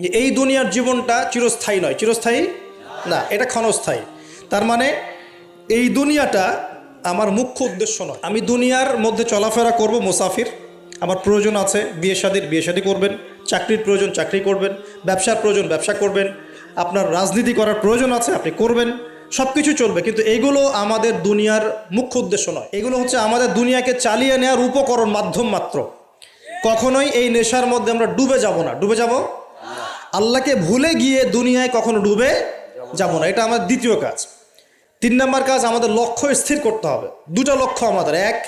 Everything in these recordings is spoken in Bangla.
যে এই দুনিয়ার জীবনটা চিরস্থায়ী নয়। চিরস্থায়ী? না, এটা ক্ষণস্থায়ী। তার মানে এই দুনিয়াটা আমার মুখ্য উদ্দেশ্য নয়। আমি দুনিয়ার মধ্যে চলাফেরা করব মুসাফির। আমার প্রয়োজন আছে বিয়ে শাদির, বিয়ে শাদি করবেন। চাকরির প্রয়োজন, চাকরি করবেন। ব্যবসার প্রয়োজন, ব্যবসা করবেন। আপনার রাজনীতি করার প্রয়োজন আছে, আপনি করবেন। সব কিছু চলবে, কিন্তু এগুলো আমাদের দুনিয়ার মুখ্য উদ্দেশ্য নয়। এগুলো হচ্ছে আমাদের দুনিয়াকে চালিয়ে নেওয়ার উপকরণ মাধ্যম মাত্র। কখনোই এই নেশার মধ্যে আমরা ডুবে যাব না। ডুবে যাব আল্লাহকে ভুলে গিয়ে দুনিয়ায় কখনো ডুবে যাব না। এটা আমার দ্বিতীয় কাজ। তিন নম্বর কাজ, আমাদের লক্ষ্য স্থির করতে হবে। দুটো লক্ষ্য আমাদের, এক,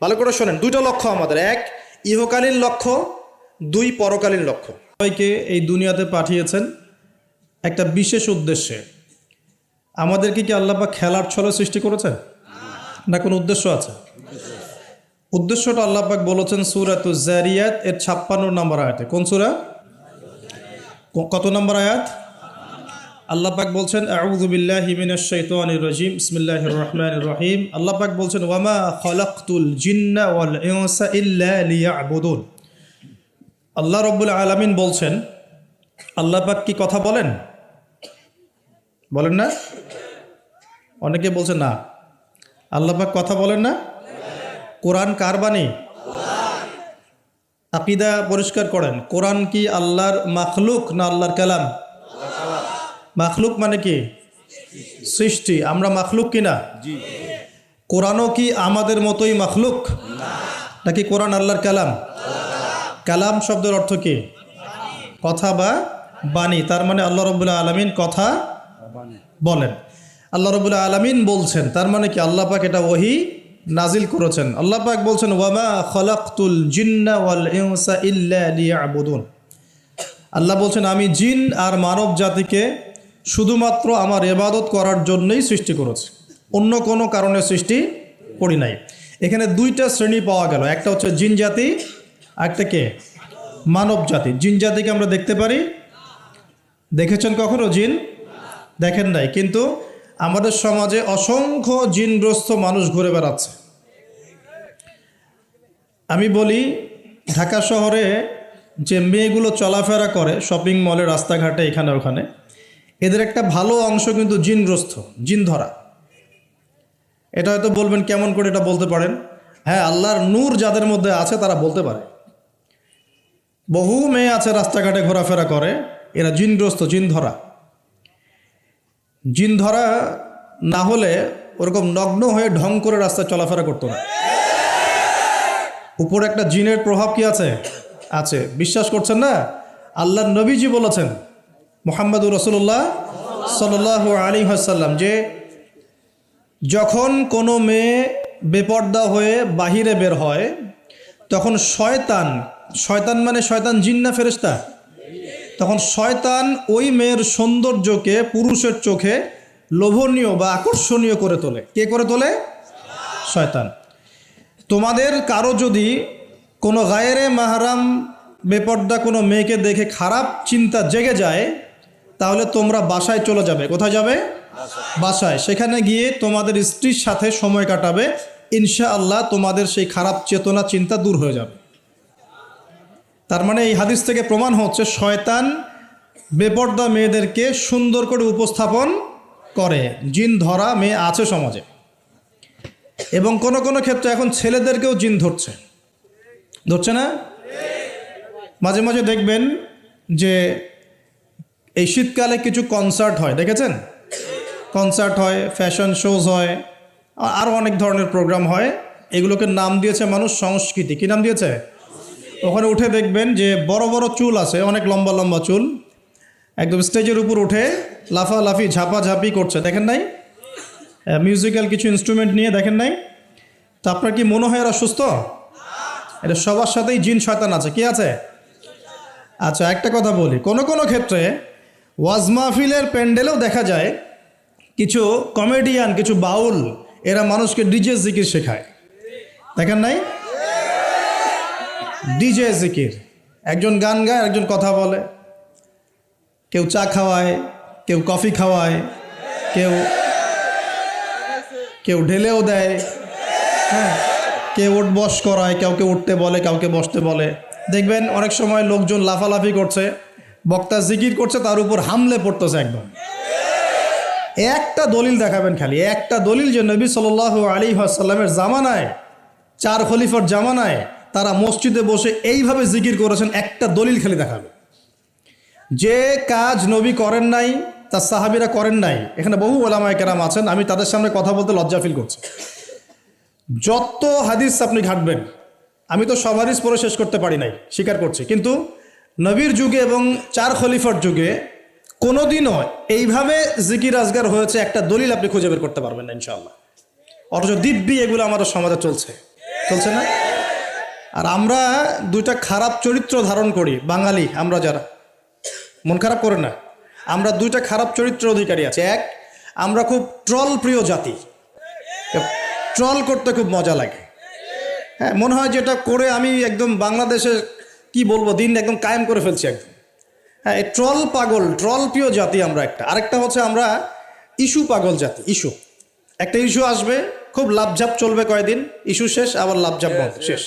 ভালো করে শোনেন, দুটো লক্ষ্য আমাদের, এক, ইহকালীন লক্ষ্য, দুই, পরকালীন লক্ষ্য। সবাইকে এই দুনিয়াতে পাঠিয়েছেন একটা বিশেষ উদ্দেশ্যে। আমাদেরকে কি আল্লাহ পাক খেলার ছলে সৃষ্টি করেছেন? না, কোনো উদ্দেশ্য আছে? উদ্দেশ্যটা আল্লাহ পাক বলেছেন সুরাত জারিয়াত এর ছাপ্পান্ন নম্বর আয়াতে। কোন সুরা? কত নম্বর আয়াত? আল্লাহ পাক বলছেন, আউযু বিল্লাহি মিনাশ শাইতানির রাজিম, বিসমিল্লাহির রহমানির রহিম। আল্লাহ পাক বলছেন, ওয়ামা খালাকতুল জিন্না ওয়াল ইনসা ইল্লা লিয়াবুদুন। আল্লাহ রাব্বুল আলামিন বলছেন, আল্লাহ পাক কি কথা বলেন? বলেন না? অনেকে বলছে না। আল্লাহ পাক কথা বলেন না? কোরআন কার বাণী? আকিদা পরিষ্কার করেন। কোরআন কি আল্লাহর মাখলুক না আল্লাহর কালাম? মাখলুক মানে কি? সৃষ্টি। আমরা মাখলুক কিনা কোরআনও কি আমাদের মতোই মাখলুক? নাকি কোরআন আল্লাহর কালাম? কালাম শব্দের অর্থ কি? কথা বা বাণী। তার মানে আল্লাহ রবুল্লাহ আলমিন কথা বলেন। আল্লাহ রবুল্লাহ আলমিন বলছেন। তার মানে কি? আল্লাহ পাক এটা ওহি নাজিল করেছেন। আল্লাহ পাক বলছেন, ওয়ামা খলাকতুল জিন্না লিয়াবুদুন। আল্লাহ বলছেন, আমি জিন আর মানব জাতিকে শুধুমাত্র আমার এবাদত করার জন্যই সৃষ্টি করেছি। অন্য কোনো কারণে সৃষ্টি করি নাই। এখানে দুইটা শ্রেণি পাওয়া গেল। একটা হচ্ছে জিন জাতি একটা কে? মানব জাতি। জিন জাতিকে আমরা দেখতে পারি। দেখেছেন কখনো জিন? দেখেন নাই। কিন্তু আমাদের সমাজে অসংখ্য জিনগ্রস্ত মানুষ ঘুরে বেড়াচ্ছে। আমি বলি, ঢাকা শহরে যে মেয়েগুলো চলাফেরা করে শপিং মলে রাস্তাঘাটে, এখানে, ওখানে, এদের একটা ভালো অংশ কিন্তু জিনগ্রস্ত জিন ধরা এটা হয়তো বলবেন, কেমন করে এটা বলতে পারেন? হ্যাঁ আল্লাহর নূর যাদের মধ্যে আছে তারা বলতে পারে। বহু মেয়ে আছে রাস্তাঘাটে ঘোরাফেরা করে, এরা জিনগ্রস্ত জিন ধরা জিন ধরা না হলে ওরকম নগ্ন হয়ে ঢং করে রাস্তায় চলাফেরা করতো না। উপরে একটা জিনের প্রভাব কি আছে? আছে। বিশ্বাস করছেন না? আল্লাহ নবীজি বলেছেন, মোহাম্মদুর রসুল্লাহ সাল আলী হাসাল্লাম যে যখন কোনো মেয়ে বেপর্দা হয়ে বাহিরে বের হয়, তখন শয়তান শয়তান মানে শয়তান জিন্না ফেরেস্তা তখন শয়তান ওই মেয়ের সৌন্দর্যকে পুরুষের চোখে লোভনীয় বা আকর্ষণীয় করে তোলে। কে করে তোলে? শয়তান। তোমাদের কারও যদি কোনো গায়েরে মাহারাম বেপর্দা কোনো মেয়েকে দেখে খারাপ চিন্তা জেগে যায়, তাহলে তোমরা বাসায় চলে যাবে। কোথায় যাবে? বাসায়। সেখানে গিয়ে তোমাদের স্ত্রীর সাথে সময় কাটাবে। ইনশা আল্লাহ তোমাদের সেই খারাপ চেতনা, চিন্তা দূর হয়ে যাবে। তার মানে এই হাদিস থেকে প্রমাণ হচ্ছে শয়তান বেপর্দা মেয়েদেরকে সুন্দর করে উপস্থাপন করে। জিন ধরা মেয়ে আছে সমাজে। এবং কোন কোন ক্ষেত্রে এখন ছেলেদেরকেও জিন ধরছে। ধরছে না? মাঝে মাঝে দেখবেন যে এই শীতকালে কিছু কনসার্ট হয়, দেখেছেন? কনসার্ট হয়, ফ্যাশন শোজ হয় আরও অনেক ধরনের প্রোগ্রাম হয়। এগুলোকে নাম দিয়েছে মানুষ সংস্কৃতি। কী নাম দিয়েছে? ওখানে উঠে দেখবেন যে বড় বড় চুল আছে, অনেক লম্বা লম্বা চুল। একদম স্টেজের উপর উঠে লাফা লাফি লাফালাফি, ঝাপাঝাপি করছে, দেখেন নাই? মিউজিক্যাল কিছু ইনস্ট্রুমেন্ট নিয়ে দেখেন নাই? তো আপনার কি মনে হয় এরা সুস্থ? এটা সবার সাথেই জিন শয়তান আছে, কি আছে? আচ্ছা একটা কথা বলি। কোনো কোনো ক্ষেত্রে ওয়াজ মাহফিলের প্যান্ডেলেও দেখা যায়, কিছু কমেডিয়ান কিছু বাউল, এরা মানুষকে ডিজে জিকির শেখায়। দেখেন নাই? ডিজে জিকির। একজন গান গায় একজন কথা বলে। কেউ চা খাওয়ায়, কেউ কফি খাওয়ায়, কেউ কেউ ঢেলেও দেয়। হ্যাঁ কেউ উঠ বস করায়, কাউকে উঠতে বলে, কাউকে বসতে বলে। দেখবেন অনেক সময় লোকজন লাফালাফি করছে, বক্তা জিকির করছে, তার উপর হামলে পড়তেছে একদম। একটা দলিল দেখাবেন খালি, একটা দলিল যে নবী সাল আলী আসাল্লামের জামানায়, চার খলিফার জামানায় তারা মসজিদে বসে এইভাবে জিকির করেছেন, একটা দলিল খালি দেখাবে যে কাজ নবী করেন নাই, তার সাহাবিরা করেন নাই, এখানে বহু ওলামায় কেরাম আছেন, আমি তাদের সামনে কথা বলতে লজ্জা ফিল করছি। যত হাদিস আপনি ঘাটবেন, আমি তো সব হাদিস পরে শেষ করতে পারি নাই, স্বীকার করছি, কিন্তু নবীর যুগে এবং চার খলিফার যুগে কোনোদিনও এইভাবে জিকির আজগার হয়েছে, একটা দলিল আপনি খুঁজে বের করতে পারবেন না ইনশাল্লাহ অথচ দিব্যি এগুলো আমাদের সমাজে চলছে। চলছে না? আর আমরা দুইটা খারাপ চরিত্র ধারণ করি, বাঙালি আমরা যারা। মন খারাপ করে না। আমরা দুইটা খারাপ চরিত্র অধিকারী আছে। এক, আমরা খুব ট্রল প্রিয় জাতি। ট্রল করতে খুব মজা লাগে। হ্যাঁ মনে হয় যেটা করে আমি একদম বাংলাদেশে কি বলব, দিন একদম কায়েম করে ফেলছি একদম। হ্যাঁ এই ট্রল পাগল, ট্রল প্রিয় জাতি আমরা একটা। আরেকটা হচ্ছে আমরা ইস্যু পাগল জাতি, ইস্যু। একটা ইস্যু আসবে, খুব লাভঝাপ চলবে কয়দিন, ইস্যু শেষ, আবার লাভঝাপ বন্ধ, শেষ।